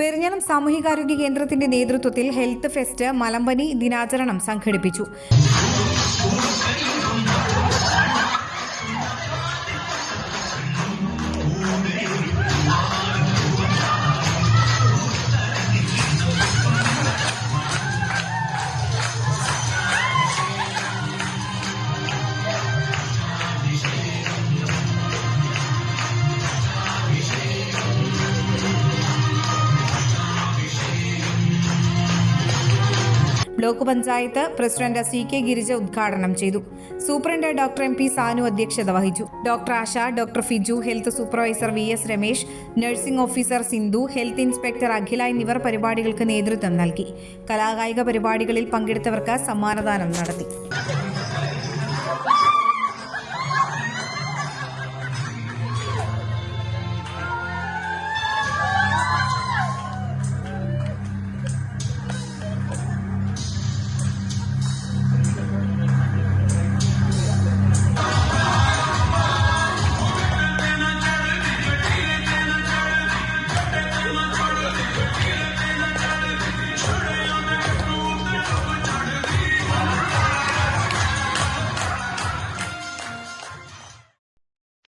പെരിഞ്ഞനം സാമൂഹികാരോഗ്യ കേന്ദ്രത്തിന്റെ നേതൃത്വത്തിൽ health fest മലമ്പനി ദിനാചരണം സംഘടിപ്പിച്ചു. Block panchayat president C K Girija ഉദ്ഘാടനം ചെയ്തു. Superintendent doctor M P Sanu അധ്യക്ഷത വഹിച്ചു. Doctor Asha doctor Fiju health supervisor V S Ramesh nursing officer Sindhu health inspector Akhila എന്നിവർ പരിപാടികൾക്ക് നേതൃത്വം നൽകി. കലാകായിക പരിപാടികളിൽ പങ്കെടുത്തവർക്ക് സമ്മാനദാനം നടത്തി.